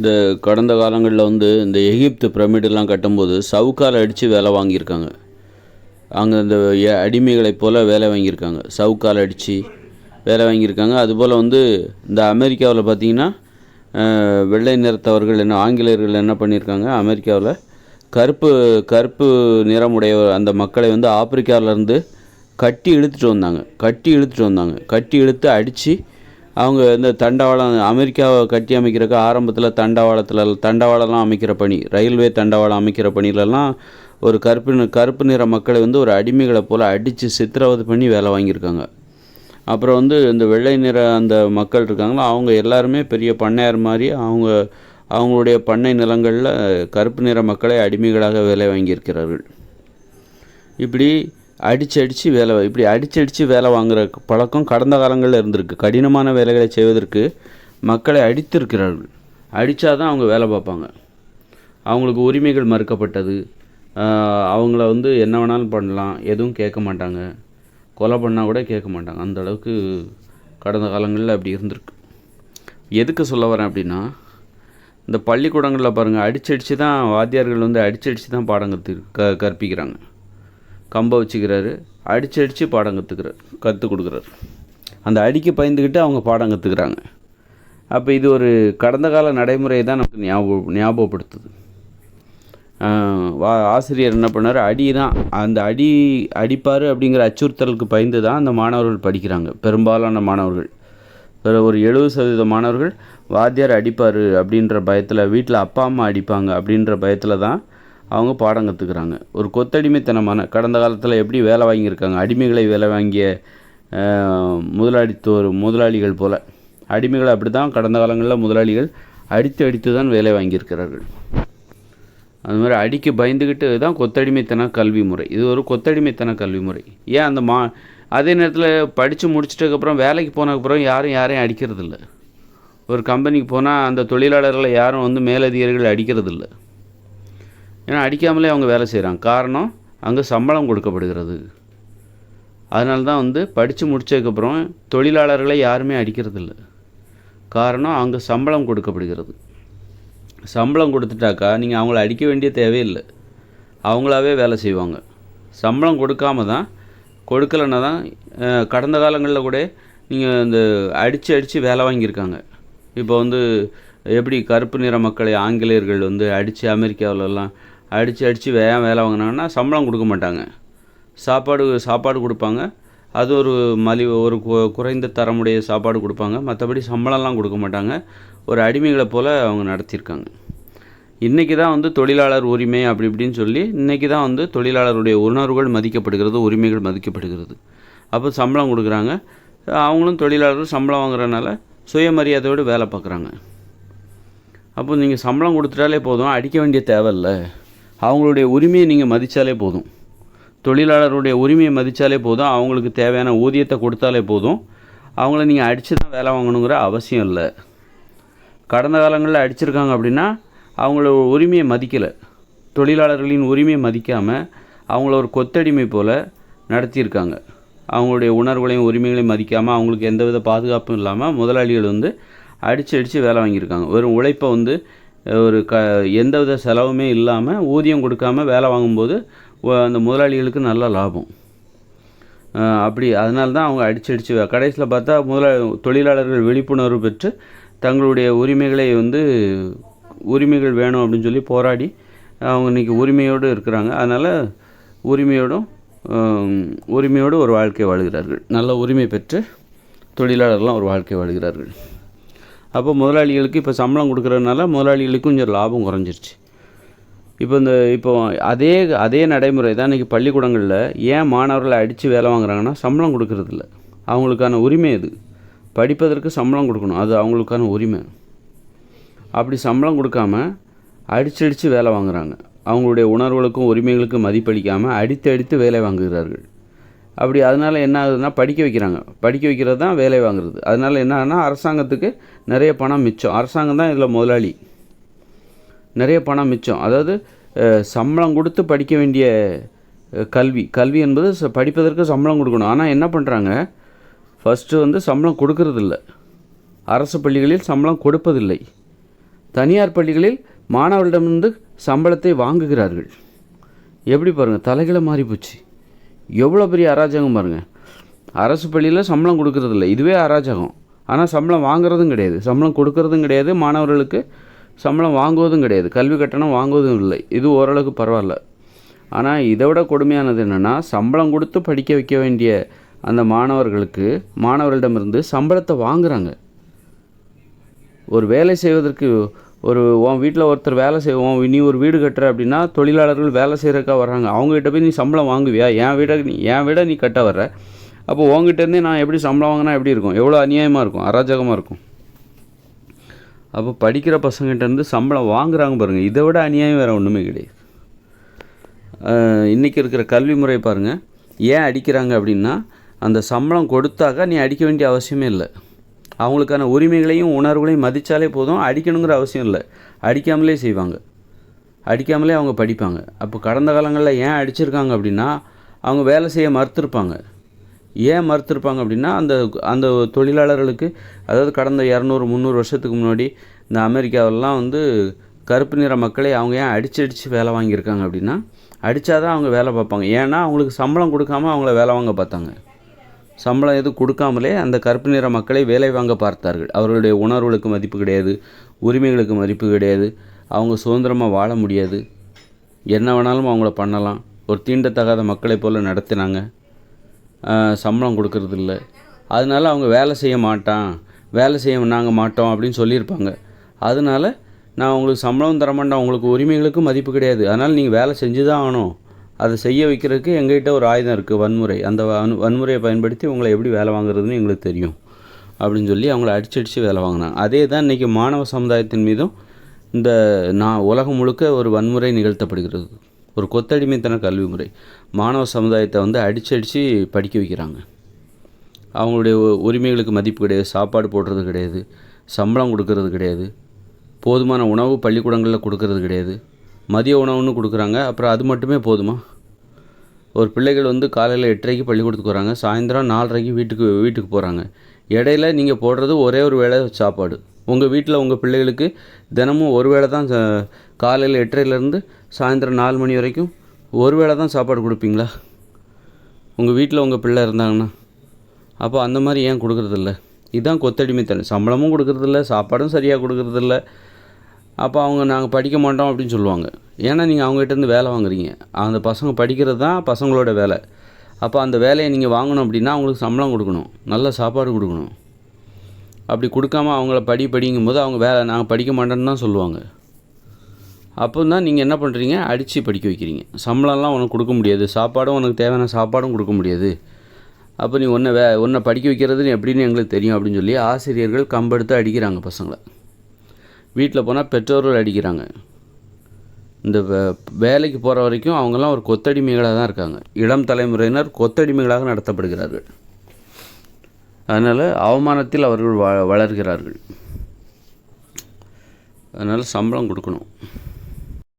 இந்த கடந்த காலங்களில் வந்து இந்த எகிப்து பிரமிடெல்லாம் கட்டும்போது சவுக்கால் அடித்து வேலை வாங்கியிருக்காங்க. அங்கே இந்த அடிமைகளைப் போல் வேலை வாங்கியிருக்காங்க. சவுக்கால் அடித்து வேலை வாங்கியிருக்காங்க. அதுபோல் வந்து இந்த அமெரிக்காவில் பார்த்திங்கன்னா வெள்ளை நிறத்தவர்கள் என்ன ஆங்கிலேயர்கள் என்ன பண்ணியிருக்காங்க? அமெரிக்காவில் கருப்பு கருப்பு நிறமுடைய அந்த மக்களை வந்து ஆப்பிரிக்காவிலேருந்து கட்டி இழுத்துட்டு வந்தாங்க. கட்டி இழுத்துட்டு வந்தாங்க. கட்டி இழுத்து அடித்து அவங்க இந்த தண்டவாளம் அமெரிக்காவை கட்டி அமைக்கிறக்கு ஆரம்பத்தில் தண்டவாளத்தில் தண்டவாளம்லாம் அமைக்கிற பணி ரயில்வே தண்டவாளம் அமைக்கிற பணியிலலாம் ஒரு கருப்பு கருப்பு நிற மக்களை வந்து ஒரு அடிமைகளை போல் அடித்து சித்திரவதை பண்ணி வேலை வாங்கியிருக்காங்க. அப்புறம் வந்து இந்த வெள்ளை நிற அந்த மக்கள் இருக்காங்களோ அவங்க எல்லாருமே பெரிய பண்ணையார் மாதிரி அவங்க அவங்களுடைய பண்ணை நிலங்களில் கருப்பு நிற மக்களை அடிமைகளாக வேலை வாங்கியிருக்கிறார்கள். இப்படி அடிச்சு அடித்து வேலை இப்படி அடிச்சு அடித்து வேலை வாங்குற பழக்கம் கடந்த காலங்களில் இருந்திருக்கு. கடினமான வேலைகளை செய்வதற்கு மக்களை அடித்திருக்கிறார்கள். அடித்தாதான் அவங்க வேலை பார்ப்பாங்க. அவங்களுக்கு உரிமைகள் மறுக்கப்பட்டது. அவங்கள வந்து என்ன வேணாலும் பண்ணலாம். எதுவும் கேட்க மாட்டாங்க. கொலை பண்ணால் கூட கேட்க மாட்டாங்க. அந்த அளவுக்கு கடந்த காலங்களில் அப்படி இருந்திருக்கு. எதுக்கு சொல்ல வரேன் அப்படின்னா இந்த பள்ளிக்கூடங்களில் பாருங்கள் அடிச்சு அடித்து தான் வாத்தியார்கள் வந்து அடிச்சு அடித்து தான் பாடம் கற்று க கற்பிக்கிறாங்க. கம்பை வச்சுக்கிறாரு. அடித்து அடித்து பாடம் கற்றுக்கிறார் கற்றுக் கொடுக்குறாரு. அந்த அடிக்கு பயந்துக்கிட்டு அவங்க பாடம் கற்றுக்குறாங்க அப்போ இது ஒரு கடந்த கால நடைமுறையை தான் நமக்கு ஞாபகம் ஞாபகப்படுத்துது. வா ஆசிரியர் என்ன பண்ணார்? அடி தான் அந்த அடி அடிப்பார் அப்படிங்கிற அச்சுறுத்தலுக்கு பயந்து தான் அந்த மாணவர்கள் படிக்கிறாங்க. பெரும்பாலான மாணவர்கள். ஒரு ஒரு எழுபது சதவீத மாணவர்கள் வாத்தியார் அடிப்பார் அப்படின்ற பயத்தில் வீட்டில் அப்பா அம்மா அடிப்பாங்க அப்படின்ற பயத்தில் தான் அவங்க பாடம் கற்றுக்குறாங்க ஒரு கொத்தடிமைத்தனமான கடந்த காலத்தில் எப்படி வேலை வாங்கியிருக்காங்க? அடிமைகளை வேலை வாங்கிய முதலாளித்தோர் முதலாளித்துவ முதலாளிகள் போல். அடிமைகளை அப்படி தான் கடந்த காலங்களில் முதலாளிகள் அடித்து அடித்து தான் வேலை வாங்கியிருக்கிறார்கள். அது மாதிரி அடிக்க பயந்துக்கிட்டு தான் கொத்தடிமைத்தன கல்வி முறை. இது ஒரு கொத்தடிமைத்தன கல்வி முறை. ஏன் அந்த மா அதே நேரத்தில் படித்து முடிச்சிட்டதுக்கப்புறம் வேலைக்கு போனதுக்கப்புறம் யாரும் யாரையும் அடிக்கிறதில்ல. ஒரு கம்பெனிக்கு போனால் அந்த தொழிலாளர்களை யாரும் வந்து மேலதிகாரிகள் அடிக்கிறதில்லை. ஏன்னா அடிக்காமலே அவங்க வேலை செய்கிறாங்க காரணம் அங்கே சம்பளம் கொடுக்கப்படுகிறது. அதனால தான் வந்து படித்து முடிச்சதுக்கப்புறம் தொழிலாளர்களை யாருமே அடிக்கிறதில்ல. காரணம் அங்கே சம்பளம் கொடுக்கப்படுகிறது. சம்பளம் கொடுத்துட்டாக்கா நீங்கள் அவங்கள அடிக்க வேண்டிய தேவையில்லை. அவங்களாவே வேலை செய்வாங்க. சம்பளம் கொடுக்காம தான் கொடுக்கலன்னா தான் கடந்த காலங்களில் கூட நீங்கள் இந்த அடித்து அடித்து வேலை வாங்கியிருக்காங்க. இப்போ வந்து எப்படி கருப்பு நிற மக்களை ஆங்கிலேயர்கள் வந்து அடித்து அமெரிக்காவிலலாம் அடித்து அடித்து வே வேலை வாங்கினாங்கன்னா சம்பளம் கொடுக்க மாட்டாங்க. சாப்பாடு சாப்பாடு கொடுப்பாங்க. அது ஒரு மலிவு ஒரு குறைந்த தரமுடைய சாப்பாடு கொடுப்பாங்க. மற்றபடி சம்பளம்லாம் கொடுக்க மாட்டாங்க. ஒரு அடிமைகளை போல் அவங்க நடத்தியிருக்காங்க. இன்றைக்கி தான் வந்து தொழிலாளர் உரிமை அப்படி இப்படின்னு சொல்லி இன்றைக்கி தான் வந்து தொழிலாளருடைய உணர்வுகள் மதிக்கப்படுகிறது உரிமைகள் மதிக்கப்படுகிறது. அப்போ சம்பளம் கொடுக்குறாங்க. அவங்களும் தொழிலாளர்கள் சம்பளம் வாங்குறதுனால சுயமரியாதையோடு வேலை பார்க்குறாங்க. அப்போ நீங்கள் சம்பளம் கொடுத்துட்டாலே போதும். அடிக்க வேண்டிய தேவையில்லை. அவங்களுடைய உரிமையை நீங்கள் மதித்தாலே போதும். தொழிலாளருடைய உரிமையை மதித்தாலே போதும். அவங்களுக்கு தேவையான ஊதியத்தை கொடுத்தாலே போதும். அவங்கள நீங்கள் அடித்து தான் வேலை வாங்கணுங்கிற அவசியம் இல்லை. கடந்த காலங்களில் அடிச்சிருக்காங்க அப்படின்னா அவங்கள உரிமையை மதிக்கலை. தொழிலாளர்களின் உரிமையை மதிக்காமல் அவங்கள ஒரு கொத்தடிமை போல் நடத்தியிருக்காங்க. அவங்களுடைய உணர்வுகளையும் உரிமைகளையும் மதிக்காமல் அவங்களுக்கு எந்தவித பாதுகாப்பும் இல்லாமல் முதலாளிகள் வந்து அடித்து அடித்து வேலை வாங்கியிருக்காங்க. வெறும் உழைப்பை வந்து ஒரு க எந்தவித செலவுமே இல்லாமல் ஊதியம் கொடுக்காம வேலை வாங்கும்போது அந்த முதலாளிகளுக்கு நல்ல லாபம். அப்படி அதனால தான் அவங்க அடிச்சு அடிச்சு கடைசியில் பார்த்தா முதலா தொழிலாளர்கள் விழிப்புணர்வு பெற்று தங்களுடைய உரிமைகளை வந்து உரிமைகள் வேணும் அப்படின்னு சொல்லி போராடி அவங்க இன்றைக்கி உரிமையோடு இருக்கிறாங்க. அதனால் உரிமையோடும் உரிமையோடு ஒரு வாழ்க்கை வாழுகிறார்கள். நல்ல உரிமை பெற்று தொழிலாளர்லாம் ஒரு வாழ்க்கை வாழுகிறார்கள். அப்போ முதலாளிகளுக்கு இப்போ சம்பளம் கொடுக்குறதுனால முதலாளிகளுக்கு கொஞ்சம் லாபம் குறைஞ்சிருச்சு. இப்போ இந்த இப்போ அதே அதே நடைமுறை தான் இன்றைக்கி பள்ளிக்கூடங்களில் ஏன் மாணவர்களை அடித்து வேலை வாங்குறாங்கன்னா சம்பளம் கொடுக்கறதில்ல. அவங்களுக்கான உரிமை அது படிப்பதற்கு சம்பளம் கொடுக்கணும். அது அவங்களுக்கான உரிமை. அப்படி சம்பளம் கொடுக்காம அடித்து அடித்து வேலை வாங்குறாங்க. அவங்களுடைய உணர்வுகளுக்கும் உரிமைகளுக்கும் மதிப்பளிக்காமல் அடித்து அடித்து வேலை வாங்குகிறார்கள். அப்படி அதனால் என்ன ஆகுதுன்னா படிக்க வைக்கிறாங்க. படிக்க வைக்கிறது தான் வேலை வாங்குறது. அதனால் என்ன ஆகுதுன்னா அரசாங்கத்துக்கு நிறைய பணம் மிச்சம். அரசாங்கம் தான் இதில் முதலாளி. நிறைய பணம் மிச்சம். அதாவது சம்பளம் கொடுத்து படிக்க வேண்டிய கல்வி. கல்வி என்பது ச- படிப்பதற்கு சம்பளம் கொடுக்கணும். ஆனால் என்ன பண்ணுறாங்க ஃபஸ்ட்டு வந்து சம்பளம் கொடுக்கறதில்ல. அரசு பள்ளிகளில் சம்பளம் கொடுப்பதில்லை. தனியார் பள்ளிகளில் மாணவர்களிடமிருந்து சம்பளத்தை வாங்குகிறார்கள். எப்படி பாருங்கள் தலைகளை மாறி போச்சு எவ்வளோ பெரிய அராஜகம் பாருங்கள் அரசு பள்ளியில் சம்பளம் கொடுக்கறதில்ல. இதுவே அராஜகம். ஆனால் சம்பளம் வாங்குறதும் கிடையாது. சம்பளம் கொடுக்கறதும் கிடையாது. மாணவர்களுக்கு சம்பளம் வாங்குவதும் கிடையாது. கல்வி கட்டணம் வாங்குவதும் இல்லை. இது ஓரளவுக்கு பரவாயில்ல. ஆனால் இதை விட கொடுமையானது என்னென்னா சம்பளம் கொடுத்து படிக்க வைக்க வேண்டிய அந்த மாணவர்களுக்கு மாணவர்களிடமிருந்து சம்பளத்தை வாங்குகிறாங்க ஒரு வேலை செய்வதற்கு ஒரு உன் வீட்டில் ஒருத்தர் வேலை செய்வோம் நீ ஒரு வீடு கட்டுற அப்படின்னா தொழிலாளர்கள் வேலை செய்கிறக்கா வர்றாங்க. அவங்ககிட்ட போய் நீ சம்பளம் வாங்குவியா? என் வீடை நீ என் வீடை நீ கட்ட வர்ற. அப்போ உங்ககிட்டேருந்தே நான் எப்படி சம்பளம் வாங்கினா எப்படி இருக்கும்? எவ்வளோ அநியாயமாக இருக்கும்? அராஜகமாக இருக்கும். அப்போ படிக்கிற பசங்கிட்டேருந்து சம்பளம் வாங்குறாங்க பாருங்கள் இதை விட அநியாயம் வேறு ஒன்றுமே கிடையாது. இன்றைக்கி இருக்கிற கல்வி முறை பாருங்கள் ஏன் அடிக்கிறாங்க அப்படின்னா அந்த சம்பளம் கொடுத்தாக்கா நீ அடிக்க வேண்டிய அவசியமே இல்லை. அவங்களுக்கான உரிமைகளையும் உணர்வுகளையும் மதித்தாலே போதும். அடிக்கணுங்கிற அவசியம் இல்லை. அடிக்காமலே செய்வாங்க. அடிக்காமலே அவங்க படிப்பாங்க. அப்போ கடந்த காலங்களில் ஏன் அடிச்சிருக்காங்க அப்படின்னா அவங்க வேலை செய்ய மறுத்திருப்பாங்க. ஏன் மறுத்துருப்பாங்க அப்படின்னா அந்த அந்த தொழிலாளர்களுக்கு அதாவது கடந்த இரநூறு முந்நூறு வருஷத்துக்கு முன்னாடி இந்த அமெரிக்காவிலலாம் வந்து கருப்பு நிற மக்களை அவங்க ஏன் அடிச்சு அடித்து வேலை வாங்கியிருக்காங்க அப்படின்னா அடித்தாதான் அவங்க வேலை பார்ப்பாங்க. ஏன்னா அவங்களுக்கு சம்பளம் கொடுக்காம அவங்கள வேலை வாங்க பார்த்தாங்க. சம்பளம் எதுவும் கொடுக்காமலே அந்த கருப்பு நிற மக்களை வேலை வாங்க பார்த்தார்கள். அவர்களுடைய உணர்வுகளுக்கு மதிப்பு கிடையாது உரிமைகளுக்கு மதிப்பு கிடையாது. அவங்க சுதந்திரமாக வாழ முடியாது. என்ன வேணாலும் அவங்கள பண்ணலாம். ஒரு தீண்டத்தகாத மக்களை போல் நடத்தினாங்க. சம்பளம் கொடுக்கறது இல்லை. அதனால அவங்க வேலை செய்ய மாட்டான். வேலை செய்ய நாங்கள் மாட்டோம் அப்படின்னு சொல்லியிருப்பாங்க. அதனால நான் உங்களுக்கு சம்பளம் தரமாட்டேன் உங்களுக்கு உரிமைகளுக்கும் மதிப்பு கிடையாது. அதனால் நீங்கள் வேலை செஞ்சு தான் ஆகணும். அதை செய்ய வைக்கிறதுக்கு எங்ககிட்ட ஒரு ஆயுதம் இருக்குது வன்முறை. அந்த வன் வன்முறையை பயன்படுத்தி உங்களை எப்படி வேலை வாங்குறதுன்னு எங்களுக்கு தெரியும். அப்படின்னு சொல்லி அவங்கள அடிச்சு அடித்து வேலை வாங்கினாங்க. அதே தான் இன்றைக்கி மாணவ சமுதாயத்தின் மீதும் இந்த நான் உலகம் முழுக்க ஒரு வன்முறை நிகழ்த்தப்படுகிறது. ஒரு கொத்தடிமைத்தன கல்வி முறை. மாணவ சமுதாயத்தை வந்து அடிச்சு அடித்து படிக்க வைக்கிறாங்க. அவங்களுடைய உ- உரிமைகளுக்கு மதிப்பு கிடையாது சாப்பாடு போடுறது கிடையாது சம்பளம் கொடுக்கறது கிடையாது போதுமான உணவு பள்ளிக்கூடங்களில் கொடுக்கறது கிடையாது மதிய உணவுன்னு கொடுக்குறாங்க. அப்புறம் அது மட்டுமே போதுமா? ஒரு பிள்ளைகள் வந்து காலையில் எட்டரைக்கு பள்ளிக்கூடத்துக்கு வராங்க சாயந்தரம் நாலரைக்கு வீட்டுக்கு வீட்டுக்கு போகிறாங்க இடையில நீங்கள் போடுறது ஒரே ஒரு வேளை சாப்பாடு. உங்கள் வீட்டில் உங்கள் பிள்ளைகளுக்கு தினமும் ஒரு வேளை தான் காலையில் எட்டரைலேருந்து சாயந்தரம் நாலு மணி வரைக்கும் ஒரு வேளை தான் சாப்பாடு கொடுப்பீங்களா? உங்கள் வீட்டில் உங்கள் பிள்ளை இருந்தாங்கன்னா. அப்போ அந்த மாதிரி ஏன் கொடுக்குறதில்ல? இதுதான் கொத்தடிமை தண்ணி சம்பளமும் கொடுக்குறதில்ல சாப்பாடும் சரியாக கொடுக்குறதில்ல. அப்போ அவங்க நாங்கள் படிக்க மாட்டோம் அப்படின்னு சொல்லுவாங்க. ஏன்னா நீங்கள் அவங்ககிட்டருந்து வேலை வாங்குறீங்க. அந்த பசங்க படிக்கிறது தான் பசங்களோட வேலை. அப்போ அந்த வேலையை நீங்கள் வாங்கணும் அப்படின்னா அவங்களுக்கு சம்பளம் கொடுக்கணும். நல்ல சாப்பாடு கொடுக்கணும். அப்படி கொடுக்காம அவங்கள படி படிங்கும்போது அவங்க வேலை நாங்கள் படிக்க மாட்டோன்னு தான் சொல்லுவாங்க. அப்போ தான் நீங்கள் என்ன பண்ணுறீங்க அடித்து படிக்க வைக்கிறீங்க. சம்பளம்லாம் உனக்கு கொடுக்க முடியாது. சாப்பாடும் உனக்கு தேவையான சாப்பாடும் கொடுக்க முடியாது. அப்போ நீ ஒன்றை வே ஒன்றை படிக்க வைக்கிறதுன்னு எப்படின்னு எங்களுக்கு தெரியும் அப்படின்னு சொல்லி ஆசிரியர்கள் கம்பெடுத்து அடிக்கிறாங்க பசங்களை. வீட்டில் போனால் பெற்றோர்கள் அடிக்கிறாங்க. இந்த வே- வேலைக்கு போகிற வரைக்கும் அவங்கெல்லாம் ஒரு கொத்தடிமைகளாக தான் இருக்காங்க. இளம் தலைமுறையினர் கொத்தடிமைகளாக நடத்தப்படுகிறார்கள். அதனால் அவமானத்தில் அவர்கள் வ வளர்கிறார்கள். அதனால் சம்பளம் கொடுக்கணும்.